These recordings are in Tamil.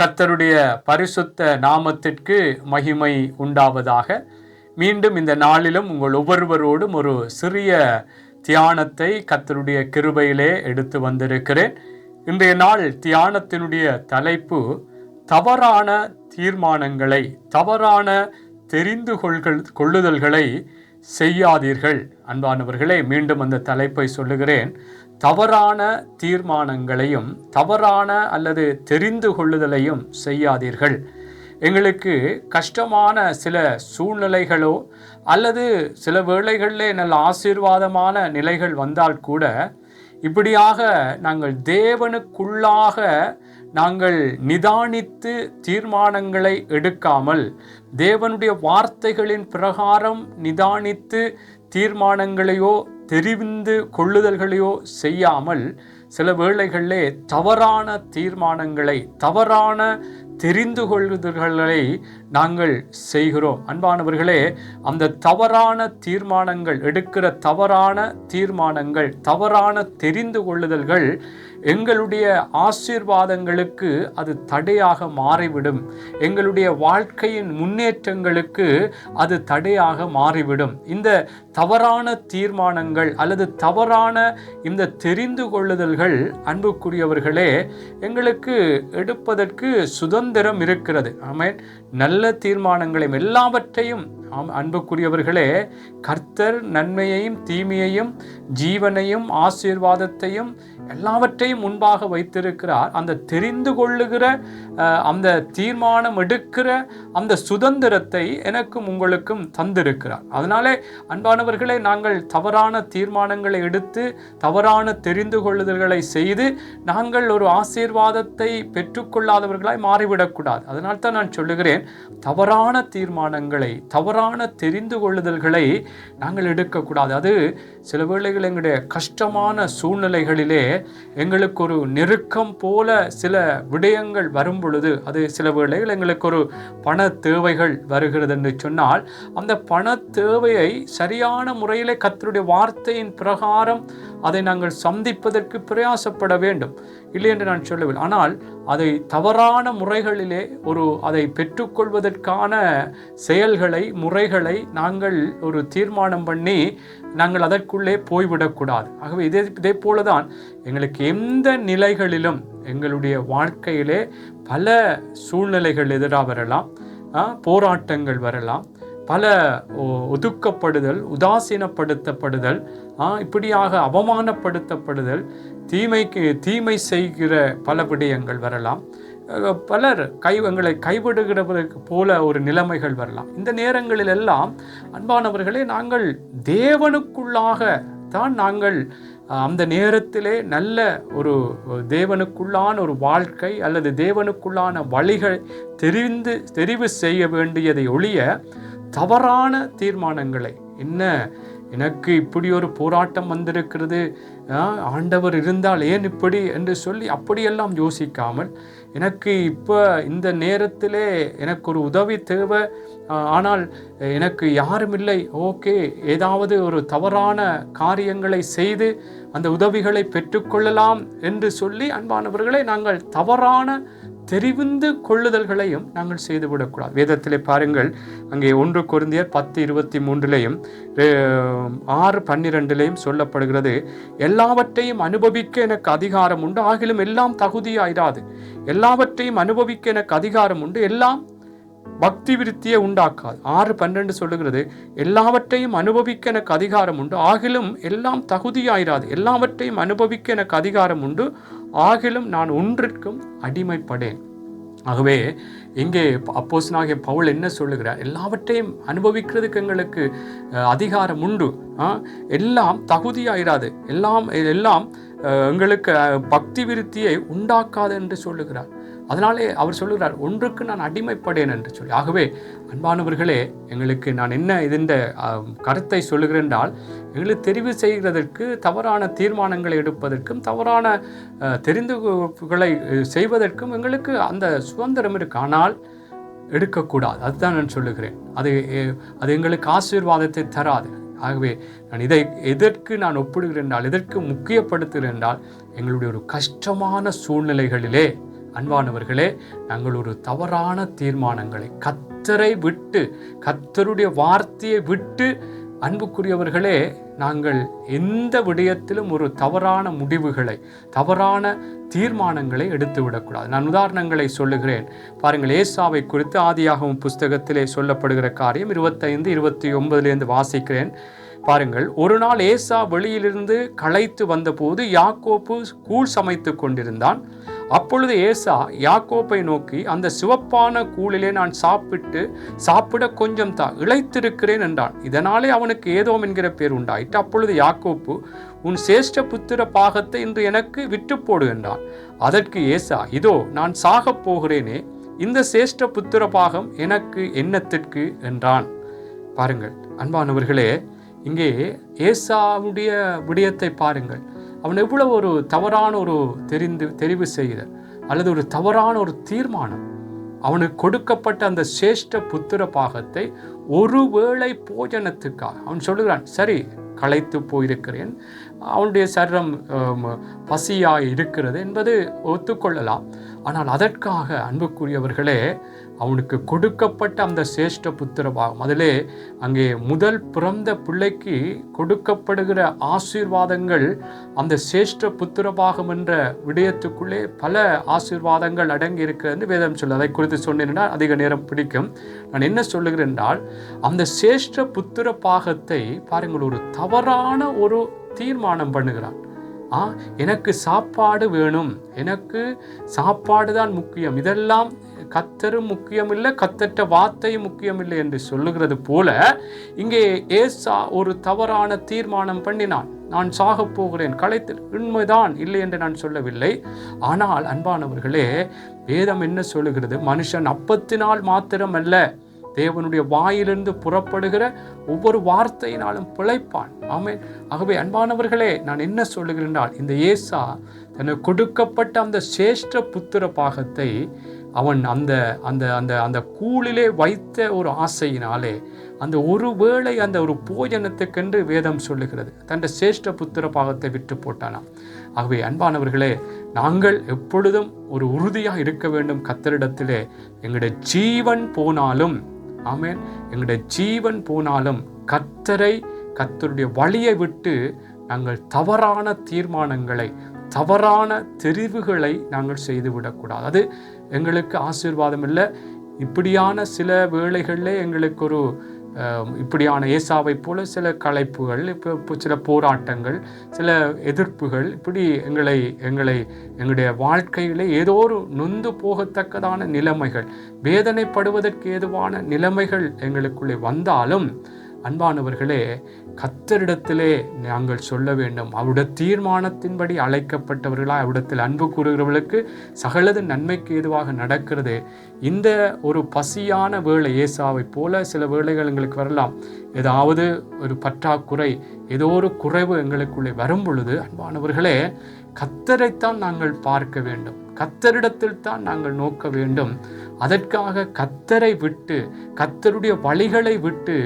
கர்த்தருடைய பரிசுத்த நாமத்திற்கு மகிமை உண்டாவதாக. மீண்டும் இந்த நாளிலும் உங்கள் ஒவ்வொருவரோடும் ஒரு சிறிய தியானத்தை கர்த்தருடைய கிருபையிலே எடுத்து வந்திருக்கிறேன். இன்றைய நாள் தியானத்தினுடைய தலைப்பு தவறான தீர்மானங்களை தவறான தெரிந்து கொள்கள் கொள்ளுதல்களை செய்யாதீர்கள். அன்பானவர்களே மீண்டும் அந்த தலைப்பை சொல்லுகிறேன். தவறான தீர்மானங்களையும் தவறான அல்லது தெரிந்து கொள்ளுதலையும் செய்யாதீர்கள். எங்களுக்கு கஷ்டமான சில சூழ்நிலைகளோ அல்லது சில வேளைகளிலே நல்ல ஆசீர்வாதமான நிலைகள் வந்தால் கூட இப்படியாக நாங்கள் தேவனுக்குள்ளாக நாங்கள் நிதானித்து தீர்மானங்களை எடுக்காமல் தேவனுடைய வார்த்தைகளின் பிரகாரம் நிதானித்து தீர்மானங்களையோ தெரிந்து கொள்ளுதல்களையோ செய்யாமல் சில வேளைகளிலே தவறான தீர்மானங்களை தவறான தெரிந்து கொள்ளுதல்களை நாங்கள் செய்கிறோம். அன்பானவர்களே அந்த தவறான தீர்மானங்கள் எடுக்கிற தவறான தீர்மானங்கள் தவறான தெரிந்து கொள்ளுதல்கள் எங்களுடைய ஆசீர்வாதங்களுக்கு அது தடையாக மாறிவிடும். எங்களுடைய வாழ்க்கையின் முன்னேற்றங்களுக்கு அது தடையாக மாறிவிடும். இந்த தவறான தீர்மானங்கள் அல்லது தவறான இந்த தெரிந்து கொள்ளுதல்கள் அன்புக்குரியவர்களே எங்களுக்கு எடுப்பதற்கு சுதந்திரம் இருக்கிறது. ஆமேன். நல்ல தீர்மானங்களையும் எல்லாவற்றையும் ஆம் அன்புக்குரியவர்களே கர்த்தர் நன்மையையும் தீமையையும் ஜீவனையும் ஆசீர்வாதத்தையும் எல்லாவற்றையும் முன்பாக வைத்திருக்கிறார். அந்த தெரிந்து கொள்ளுகிற அந்த தீர்மானம் எடுக்கிற அந்த சுதந்திரத்தை எனக்கும் உங்களுக்கும் தந்திருக்கிறார். அதனாலே மாணவர்களை நாங்கள் தவறான தீர்மானங்களை எடுத்து தவறான தெரிந்து கொள்ளுதல்களை செய்து நாங்கள் ஒரு ஆசீர்வாதத்தை பெற்றுக்கொள்ளாதவர்களாய் மாறிவிடக்கூடாது. அதனால் தான் நான் சொல்லுகிறேன் தவறான தீர்மானங்களை தவறான தெரிந்து கொள்ளுதல்களை நாங்கள் எடுக்கக்கூடாது. அது சில வேளைகள் எங்களுடைய கஷ்டமான சூழ்நிலைகளிலே எங்களுக்கு ஒரு நெருக்கம் போல சில விடயங்கள் வரும் பொழுது அது சில வேளைகள் எங்களுக்கு ஒரு பண தேவைகள் வருகிறது என்று சொன்னால் அந்த பண தேவையை சரியான சரியான முறையில் கத்தருடைய வார்த்தையின் பிரகாரம் அதை நாங்கள் சந்திப்பதற்கு பிரயாசப்பட வேண்டும். இல்லை என்று நான் சொல்லவில்லை. ஆனால் அதை தவறான முறைகளிலே ஒரு அதை பெற்றுக்கொள்வதற்கான செயல்களை முறைகளை நாங்கள் ஒரு தீர்மானம் பண்ணி நாங்கள் அதற்குள்ளே போய்விடக்கூடாது. ஆகவே இதே இதே போல தான் எங்களுக்கு எந்த நிலைகளிலும் எங்களுடைய வாழ்க்கையிலே பல சூழ்நிலைகள் எதிராக வரலாம். போராட்டங்கள் வரலாம். பல ஒ- ஒதுக்கப்படுதல் உதாசீனப்படுத்தப்படுதல் இப்படியாக அவமானப்படுத்தப்படுதல் தீமைக்கு தீமை செய்கிற பல விடயங்கள் வரலாம். பலர் கை எங்களை கைவிடுகிறவருக்கு போல ஒரு நிலைமைகள் வரலாம். இந்த நேரங்களில் எல்லாம் அன்பானவர்களே நாங்கள் தேவனுக்குள்ளாக தான் நாங்கள் அந்த நேரத்திலே நல்ல ஒரு தேவனுக்குள்ளான ஒரு வாழ்க்கை அல்லது தேவனுக்குள்ளான வழிகள் தெரிந்து தெரிவு செய்ய வேண்டியதை ஒழிய தவறான தீர்மானங்களை. என்ன? எனக்கு இப்படி ஒரு போராட்டம் வந்திருக்கிறது. ஆண்டவர் இருந்தால் ஏன் இப்படி என்று சொல்லி அப்படியெல்லாம் யோசிக்காமல் எனக்கு இப்போ இந்த நேரத்திலே எனக்கு ஒரு உதவி தேவை. ஆனால் எனக்கு யாரும் இல்லை. ஓகே ஏதாவது ஒரு தவறான காரியங்களை செய்து அந்த உதவிகளை பெற்றுக்கொள்ளலாம் என்று சொல்லி அன்பானவர்களை நாங்கள் தவறான தெரிவிந்து கொள்ளுதல்களையும் நாங்கள் செய்துவிடக்கூடாது. வேதத்திலே பாருங்கள் அங்கே ஒன்று குருந்தியர் பத்து இருபத்தி மூன்றுலேயும் ஆறு பன்னிரெண்டுலேயும் சொல்லப்படுகிறது எல்லாவற்றையும் அனுபவிக்க எனக்கு அதிகாரம் உண்டு ஆகிலும் எல்லாம் தகுதியாயிராது. எல்லாவற்றையும் அனுபவிக்க எனக்கு அதிகாரம் உண்டு எல்லாம் பக்தி விருத்தியை உண்டாக்காது. ஆறு பன்னெண்டு சொல்லுகிறது எல்லாவற்றையும் அனுபவிக்க எனக்கு அதிகாரம் உண்டு ஆகிலும் எல்லாம் தகுதியாயிராது. எல்லாவற்றையும் அனுபவிக்க எனக்கு அதிகாரம் உண்டு ஆகிலும் நான் ஒன்றிற்கும் அடிமைப்படேன். ஆகவே இங்கே அப்போசனாகிய பவுல் என்ன சொல்லுகிறார்? எல்லாவற்றையும் அனுபவிக்கிறதுக்கு எங்களுக்கு அஹ், அதிகாரம் உண்டு. எல்லாம் தகுதியாயிராது. எல்லாம் எல்லாம் எங்களுக்கு பக்தி விருத்தியை உண்டாக்காது என்று சொல்லுகிறார். அதனாலே அவர் சொல்லுகிறார் ஒன்றுக்கு நான் அடிமைப்படேன் என்று சொல்லி. ஆகவே அன்பானவர்களே எங்களுக்கு நான் என்ன இந்த கருத்தை சொல்லுகிறேன் என்றால் எங்களுக்கு தெரிவு செய்கிறதற்கு தவறான தீர்மானங்களை எடுப்பதற்கும் தவறான தெரிந்துகளை செய்வதற்கும் எங்களுக்கு அந்த சுதந்திரம் இருக்கு. ஆனால் எடுக்கக்கூடாது. அதுதான் நான் சொல்லுகிறேன். அது அது எங்களுக்கு ஆசீர்வாதத்தை தராது. ஆகவே நான் இதை எதற்கு நான் ஒப்பிடுகிறேன் என்றால் எதற்கு முக்கியப்படுத்துகிறேன் என்றால் எங்களுடைய ஒரு கஷ்டமான சூழ்நிலைகளிலே அன்பானவர்களே நாங்கள் ஒரு தவறான தீர்மானங்களை கத்தரை விட்டு கத்தருடைய வார்த்தையை விட்டு அன்புக்குரியவர்களே நாங்கள் எந்த விடயத்திலும் ஒரு தவறான முடிவுகளை தவறான தீர்மானங்களை எடுத்து விடக்கூடாது நான் உதாரணங்களை சொல்லுகிறேன். பாருங்கள் ஏசாவை குறித்து ஆதியாகவும் புஸ்தகத்திலே சொல்லப்படுகிற காரியம் இருபத்தைந்து இருபத்தி ஒன்பதுலேருந்து வாசிக்கிறேன். பாருங்கள் ஒரு நாள் ஏசா வெளியிலிருந்து களைத்து வந்தபோது யாக்கோப்பு கூழ் சமைத்து கொண்டிருந்தான். அப்பொழுது ஏசா யாக்கோப்பை நோக்கி அந்த சிவப்பான கூழிலே நான் சாப்பிட்டு சாப்பிட கொஞ்சம் தா இழைத்திருக்கிறேன் என்றான். இதனாலே அவனுக்கு ஏதோம் என்கிற பேர் உண்டாயிற்று. அப்பொழுது யாக்கோப்பு உன் சேஷ்ட புத்திர பாகத்தை இன்று எனக்கு விட்டு போடு என்றான். அதற்கு ஏசா இதோ நான் சாகப் போகிறேனே இந்த சேஷ்ட புத்திர பாகம் எனக்கு என்னத்திற்கு? என்றான். பாருங்கள் அன்பானவர்களே இங்கே ஏசாவுடைய விடயத்தை பாருங்கள். அவன் எவ்வளவு ஒரு தவறான ஒரு தெரிந்து தெரிவு செய்த அல்லது ஒரு தவறான ஒரு தீர்மானம். அவனுக்கு கொடுக்கப்பட்ட அந்த சேஷ்ட புத்திர பாகத்தை ஒருவேளை போஜனத்துக்காக அவன் சொல்லுகிறான் சரி களைத்து போயிருக்கிறேன். அவனுடைய சரீரம் பசியாக இருக்கிறது என்பது ஒத்துக்கொள்ளலாம். ஆனால் அதற்காக அன்புக்குரியவர்களே அவனுக்கு கொடுக்கப்பட்ட அந்த சேஷ்ட புத்திர பாகம் அதிலே அங்கே முதல் பிறந்த பிள்ளைக்கு கொடுக்கப்படுகிற ஆசீர்வாதங்கள் அந்த சேஷ்ட புத்திர பாகம் என்ற விடயத்துக்குள்ளே பல ஆசீர்வாதங்கள் அடங்கி இருக்கிறது வேதம் சொல்லு அதை குறித்து சொன்னேன்னா அதிக நேரம் பிடிக்கும். நான் என்ன சொல்லுகிறேன் என்றால் அந்த சேஷ்ட புத்திர பாகத்தை பாருங்கள் ஒரு தவறான ஒரு தீர்மானம் பண்ணுகிறான். ஆ எனக்கு சாப்பாடு வேணும் எனக்கு சாப்பாடு தான் முக்கியம் இதெல்லாம் கத்தரும் முக்கியமில்லை கத்தற்ற வார்த்தையும் முக்கியமில்லை என்று சொல்லுகிறது போல இங்கே ஏசா ஒரு தவறான தீர்மானம் பண்ணினான். நான் சாகப் போகிறேன் களைத்து உண்மைதான் இல்லை என்று நான் சொல்லவில்லை. ஆனால் அன்பானவர்களே வேதம் என்ன சொல்லுகிறது? மனுஷன் அப்பத்தினால் மாத்திரம் அல்ல தேவனுடைய வாயிலிருந்து புறப்படுகிற ஒவ்வொரு வார்த்தையினாலும் பிழைப்பான். ஆமேன். ஆகவே அன்பானவர்களே நான் என்ன சொல்லுகிறேன் இந்த ஏசா தனக்கு கொடுக்கப்பட்ட அந்த சேஷ்ட புத்திர பாகத்தை அவன் அந்த அந்த அந்த அந்த கூழிலே வைத்த ஒரு ஆசையினாலே அந்த ஒரு வேளை அந்த ஒரு போஜனத்துக்கென்று வேதம் சொல்லுகிறது. தன் சேஷ்ட புத்திர பாகத்தை விட்டு போட்டானாம். ஆகவே அன்பானவர்களே நாங்கள் எப்பொழுதும் ஒரு உறுதியாக இருக்க வேண்டும் கத்தரிடத்திலே எங்களுடைய ஜீவன் போனாலும் ஆமேன் எங்களுடைய ஜீவன் போனாலும் கத்தரை கத்தருடைய வழியை விட்டு நாங்கள் தவறான தீர்மானங்களை தவறான தெரிவுகளை நாங்கள் செய்துவிடக்கூடாது. அது எங்களுக்கு ஆசீர்வாதம் இல்லை இப்படியான சில வேளைகளில் எங்களுக்கு ஒரு இப்படியான ஏசாவை போல சில கலைப்புகள் இப்போ சில போராட்டங்கள் சில எதிர்ப்புகள் இப்படி எங்களை எங்களை எங்களுடைய வாழ்க்கையிலே ஏதோ ஒரு நொந்து போகத்தக்கதான நிலைமைகள் வேதனைப்படுவதற்கு ஏதுவான நிலைமைகள் எங்களுக்குள்ளே வந்தாலும் அன்பானவர்களே கத்தரிடத்திலே நாங்கள் சொல்ல வேண்டும். அவருடைய தீர்மானத்தின்படி அழைக்கப்பட்டவர்களாக அவரிடத்தில் அன்பு கூறுகிறவர்களுக்கு சகலது நன்மைக்கு ஏதுவாக நடக்கிறது. இந்த ஒரு பசியான வேலை ஏசாவை போல சில வேலைகள் எங்களுக்கு வரலாம். ஏதாவது ஒரு பற்றாக்குறை ஏதோ ஒரு குறைவு எங்களுக்குள்ளே வரும் பொழுது அன்பானவர்களே கத்தரைத்தான் நாங்கள் பார்க்க வேண்டும். கத்தரிடத்தில் தான் நாங்கள் நோக்க வேண்டும். அதற்காக கத்தரை விட்டு கத்தருடைய வழிகளை விட்டு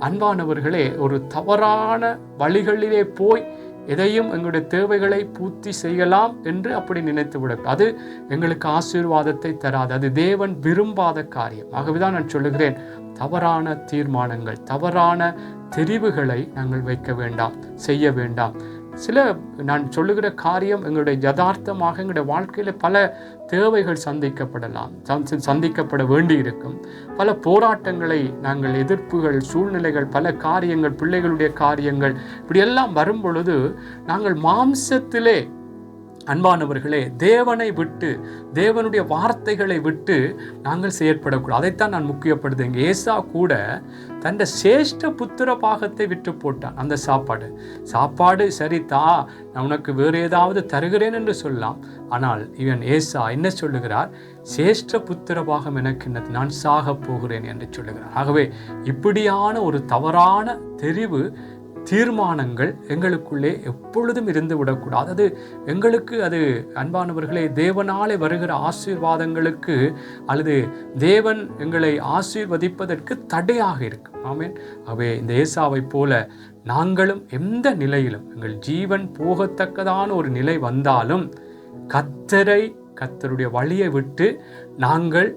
அன்பானவர்களே ஒரு தவறான வழிகளிலே போய் எதையும் எங்களுடைய தேவைகளை பூர்த்தி செய்யலாம் என்று அப்படி நினைத்து விட அது எங்களுக்கு ஆசீர்வாதத்தை தராது. அது தேவன் விரும்பாத காரியம். ஆகவேதான் நான் சொல்லுகிறேன் தவறான தீர்மானங்கள் தவறான தெரிவுகளை நாங்கள் வைக்க வேண்டாம் செய்ய வேண்டாம். சில நான் சொல்லுகிற காரியம் எங்களுடைய யதார்த்தமாக எங்களுடைய வாழ்க்கையில் பல தேவைகள் சந்திக்கப்படலாம். சந்திக்கப்பட வேண்டியிருக்கும். பல போராட்டங்களை நாங்கள் எதிர்ப்புகள் சூழ்நிலைகள் பல காரியங்கள் பிள்ளைகளுடைய காரியங்கள் இப்படியெல்லாம் வரும் பொழுது நாங்கள் மாம்சத்திலே அன்பானவர்களே தேவனை விட்டு தேவனுடைய வார்த்தைகளை விட்டு நாங்கள் செயற்படக்கூடாது. அதைத்தான் நான் முக்கியப்படுது ஏசா கூட தன் சேஷ்ட புத்திர பாகத்தை விட்டு போட்டான். அந்த சாப்பாடு. சாப்பாடு சரிதா நான் உனக்கு வேறு ஏதாவது தருகிறேன் என்று சொல்லலாம். ஆனால் இவன் ஏசா என்ன சொல்லுகிறார்? சேஷ்ட புத்திர பாகம் எனக்கு என்னது நான் சாக போகிறேன் என்று சொல்லுகிறார். ஆகவே இப்படியான ஒரு தவறான தெரிவு தீர்மானங்கள் எங்களுக்குள்ளே எப்பொழுதும் இருந்து விடக்கூடாது. அது எங்களுக்கு அது அன்பானவர்களே தேவனாலே வருகிற ஆசீர்வாதங்களுக்கு அல்லது தேவன் எங்களை ஆசீர்வதிப்பதற்கு தடையாக இருக்கும் ஆமேன். அவை இந்த ஏசாவை போல நாங்களும் எந்த நிலையிலும் எங்கள் ஜீவன் போகத்தக்கதான ஒரு நிலை வந்தாலும் கத்தரை கத்தருடைய வழியை விட்டு நாங்கள்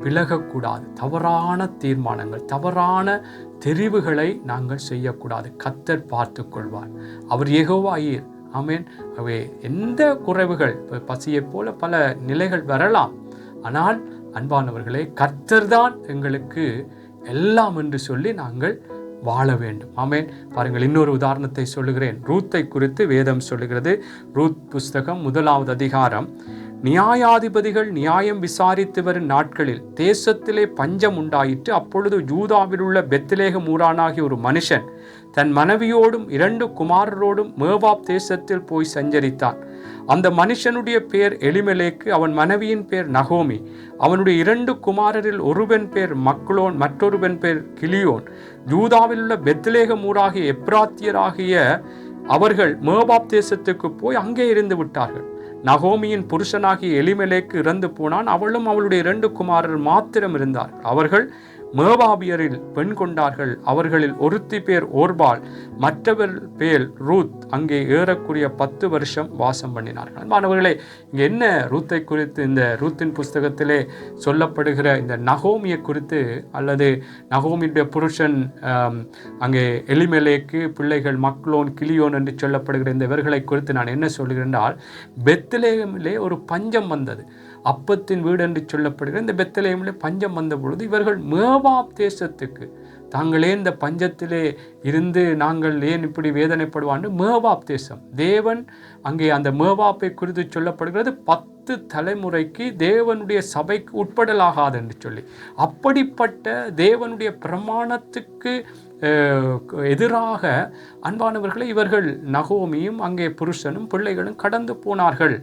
விலகக்கூடாது. தவறான தீர்மானங்கள் தவறான தெரிவுகளை நாங்கள் செய்யக்கூடாது. கத்தர் பார்த்து கொள்வார். அவர் எகோவாயீர் ஆமேன். அவை எந்த குறைவுகள் இப்போ பசியைப் போல பல நிலைகள் வரலாம். ஆனால் அன்பானவர்களே கர்த்தர் தான் எங்களுக்கு எல்லாம் என்று சொல்லி நாங்கள் வாழ வேண்டும். ஆமேன். பாருங்கள் இன்னொரு உதாரணத்தை சொல்லுகிறேன். ரூத்தை குறித்து வேதம் சொல்லுகிறது. ரூத் புஸ்தகம் முதலாவது அதிகாரம் நியாயாதிபதிகள் நியாயம் விசாரித்து வரும் நாட்களில் தேசத்திலே பஞ்சம் உண்டாயிற்று. அப்பொழுது யூதாவில் உள்ள பெத்திலேக மூரானாகிய ஒரு மனுஷன் தன் மனைவியோடும் இரண்டு குமாரரோடும் மேவாப் தேசத்தில் போய் சஞ்சரித்தான். அந்த மனுஷனுடைய பேர் எளிமலேக்கு அவன் மனைவியின் பேர் நகோமி. அவனுடைய இரண்டு குமாரரில் ஒருவன் பேர் மக்லோன் மற்றொருவன் பேர் கிளியோன் யூதாவில் உள்ள பெத்திலேக மூராகிய எப்ராத்தியராகிய அவர்கள் மேபாப் தேசத்துக்கு போய் அங்கே இருந்து விட்டார்கள். நகோமியின் புருஷனாகிய எலிமலேக்கு இறந்து போனான். அவளும் அவளுடைய இரண்டு குமாரர் மாத்திரம் இருந்தார் அவர்கள் மேபாபியரில் பெண் கொண்டார்கள். அவர்களில் ஒருத்தி பேர் ஓர்பால் மற்றவர் பேர் ரூத். அங்கே ஏறக்குரிய பத்து வருஷம் வாசம் பண்ணினார்கள். மாணவர்களே இங்கே என்ன ரூத்தை குறித்து இந்த ரூத்தின் புஸ்தகத்திலே சொல்லப்படுகிற இந்த நகோமியை குறித்து அல்லது நகோமியுடைய புருஷன் அங்கே எலிமலேக்கு பிள்ளைகள் மக்ளோன் கிளியோன் என்று சொல்லப்படுகிற இந்த இவர்களை குறித்து நான் என்ன சொல்கிறேன் என்றால் பெத்லேகமிலே ஒரு பஞ்சம் வந்தது. அப்பத்தின் வீடு என்று சொல்லப்படுகிற இந்த பெத்தலேமிலே பஞ்சம் வந்த பொழுது இவர்கள் மேவாப் தேசத்துக்கு தாங்களே இந்த பஞ்சத்திலே இருந்து நாங்கள் ஏன் இப்படி வேதனைப்படுவான்னு மேவாப் தேசம். தேவன் அங்கே அந்த மேவாப்பை குறித்து சொல்லப்படுகிறது பத்து தலைமுறைக்கு தேவனுடைய சபைக்கு உட்படலாகாது என்று சொல்லி. அப்படிப்பட்ட தேவனுடைய பிரமாணத்துக்கு எதிராக அன்பானவர்களை இவர்கள் நகோமியும் அங்கே புருஷனும் பிள்ளைகளும் கடந்து போனார்கள்.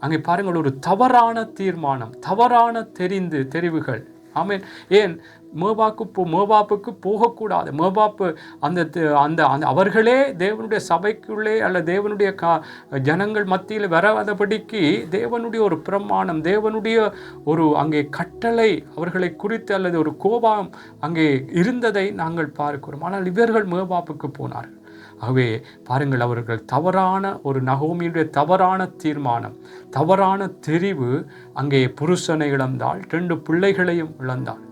அங்கே பாருங்கள் ஒரு தவறான தீர்மானம் தவறான தெரிந்து தெரிவுகள். ஆமீன். ஏன்? மோபாக்கு போ மோபாப்புக்கு போகக்கூடாது. மோபாப்பு அந்த அந்த அந்த அவர்களே தேவனுடைய சபைக்குள்ளே அல்ல தேவனுடைய கா ஜனங்கள் மத்தியில் வராதபடிக்கு தேவனுடைய ஒரு பிரமாணம் தேவனுடைய ஒரு அங்கே கட்டளை அவர்களை குறித்து அல்லது ஒரு கோபம் அங்கே இருந்ததை நாங்கள் பார்க்கிறோம். ஆனால் இவர்கள் மோபாப்புக்கு போனார்கள். ஆகவே பாருங்கள் அவர்கள் தவறான ஒரு நகோமியுடைய தவறான தீர்மானம் தவறான தெரிவு அங்கே புருஷனை இழந்தால் ரெண்டு பிள்ளைகளையும் இழந்தாள்.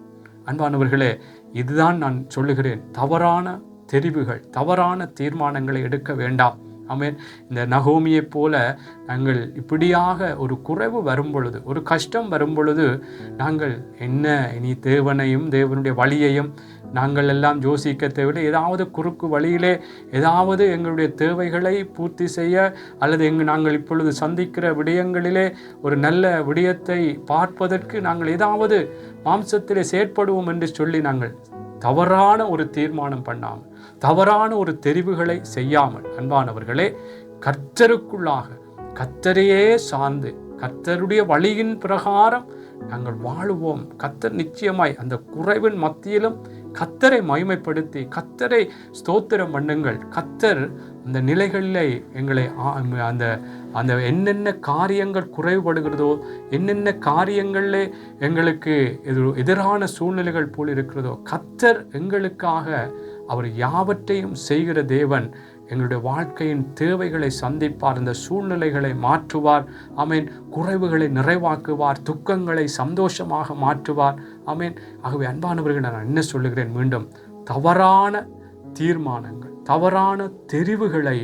அன்பானவர்களே இதுதான் நான் சொல்லுகிறேன். தவறான தெரிவுகள் தவறான தீர்மானங்களை எடுக்க வேண்டாம். ஆமென். இந்த நகோமியைப் போல நாங்கள் இப்படியாக ஒரு குறைவு வரும் பொழுது ஒரு கஷ்டம் வரும் பொழுது நாங்கள் என்ன இனி தேவனையும் தேவனுடைய வழியையும் நாங்கள் எல்லாம் யோசிக்க தேவையில்லை ஏதாவது குறுக்கு வழியிலே ஏதாவது எங்களுடைய தேவைகளை பூர்த்தி செய்ய அல்லது எங்கு நாங்கள் இப்பொழுது சந்திக்கிற விடயங்களிலே ஒரு நல்ல விடயத்தை பார்ப்பதற்கு நாங்கள் ஏதாவது மாம்சத்திலே செயற்படுவோம் என்று சொல்லி நாங்கள் தவறான ஒரு தீர்மானம் பண்ணாமல் தவறான ஒரு தெரிவுகளை செய்யாமல் அன்பானவர்களே கர்த்தருக்குள்ளாக கர்த்தரையே சார்ந்து கர்த்தருடைய வழியின் பிரகாரம் நாங்கள் வாழுவோம். கர்த்தர் நிச்சயமாய் அந்த குறைவின் மத்தியிலும் கத்தரை மகிமைப்படுத்தி கத்தரை ஸ்தோத்திரம் பண்ணுங்கள். கத்தர் அந்த நிலைகளிலே எங்களை அந்த அந்த என்னென்ன காரியங்கள் குறைவுபடுகிறதோ என்னென்ன காரியங்களில் எங்களுக்கு எதிர் எதிரான சூழ்நிலைகள் போல் இருக்கிறதோ கத்தர் எங்களுக்காக அவர் யாவற்றையும் செய்கிற தேவன். எங்களுடைய வாழ்க்கையின் தேவைகளை சந்திப்பார் இந்த சூழ்நிலைகளை மாற்றுவார். அமீன் குறைவுகளை நிறைவாக்குவார் துக்கங்களை சந்தோஷமாக மாற்றுவார். அமீன் ஆகவே அன்பானவர்கள் நான் என்ன சொல்லுகிறேன் மீண்டும்? தவறான தீர்மானங்கள் தவறான தெரிவுகளை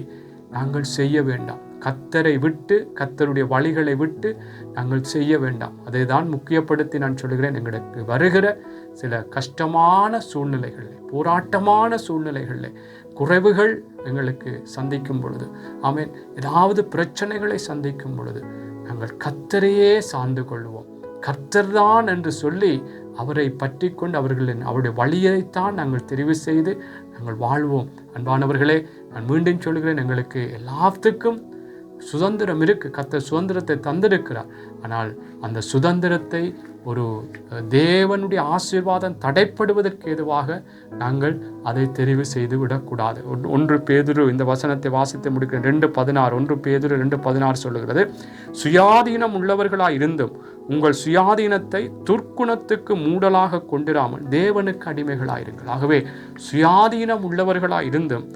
நாங்கள் செய்ய வேண்டாம். கத்தரை விட்டு கத்தருடைய வழிகளை விட்டு நாங்கள் செய்ய வேண்டாம். அதை தான் முக்கியப்படுத்தி நான் சொல்லுகிறேன். எங்களுக்கு வருகிற சில கஷ்டமான சூழ்நிலைகளில் போராட்டமான சூழ்நிலைகளில் குறைவுகள் எங்களுக்கு சந்திக்கும் பொழுது. ஆமீன். ஏதாவது பிரச்சனைகளை சந்திக்கும் பொழுது நாங்கள் கத்தரையே சார்ந்து கொள்வோம் கர்த்தர்தான் என்று சொல்லி அவரை பற்றி கொண்டு அவர்களின் அவருடைய வழியைத்தான் நாங்கள் தெரிவு செய்து நாங்கள் வாழ்வோம். அன்பானவர்களே நான் மீண்டும் சொல்கிறேன் எங்களுக்கு எல்லாத்துக்கும் சுதந்திரம் இருக்கு. கர்த்தர் சுதந்திரத்தை தந்திருக்கிறார். ஆனால் அந்த சுதந்திரத்தை ஒரு தேவனுடைய ஆசீர்வாதம் தடைப்படுவதற்கு எதுவாக நாங்கள் அதை தெரிவு செய்து விடக்கூடாது. ஒன்று- ஒன்று பேதுரு இந்த வசனத்தை வாசித்து முடிக்கிற ரெண்டு பதினாறு ஒன்று பேதுரு ரெண்டு பதினாறு சொல்லுகிறது சுயாதீனம் உள்ளவர்களாக இருந்தும் உங்கள் சுயாதீனத்தை துர்க்குணத்துக்கு மூடலாக கொண்டிராமல் தேவனுக்கு அடிமைகளாயிருங்கள் ஆகவே சுயாதீனம் உள்ளவர்களாக இருந்தும்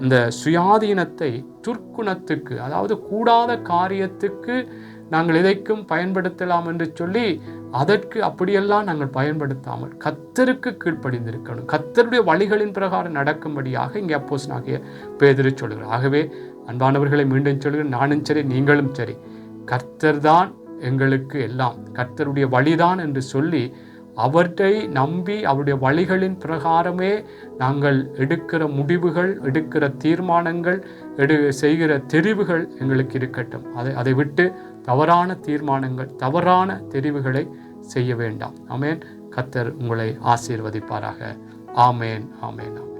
இந்த சுயாதீனத்தை துர்க்குணத்துக்கு அதாவது கூடாத காரியத்துக்கு நாங்கள் எதைக்கும் பயன்படுத்தலாம் என்று சொல்லி அதற்கு அப்படியெல்லாம் நாங்கள் பயன்படுத்தாமல் கத்தருக்கு கீழ்ப்படிந்திருக்கணும். கத்தருடைய வழிகளின் பிரகாரம் நடக்கும்படியாக இங்கே அப்போஸ் நாகிய பேதிரி சொல்கிறார். ஆகவே அன்பானவர்களை மீண்டும் சொல்கிறேன் நானும் சரி நீங்களும் சரி கர்த்தர் தான் எங்களுக்கு எல்லாம் கர்த்தருடைய வழிதான் என்று சொல்லி அவற்றை நம்பி அவருடைய வழிகளின் பிரகாரமே நாங்கள் எடுக்கிற முடிவுகள் எடுக்கிற தீர்மானங்கள் எடு செய்கிற தெரிவுகள் எங்களுக்கு இருக்கட்டும். அதை அதை விட்டு தவறான தீர்மானங்கள் தவறான தெரிவுகளை செய்ய வேண்டாம். ஆமேன். கத்தர் உங்களை ஆசீர்வதிப்பாராக. ஆமேன் ஆமேன் ஆமேன்.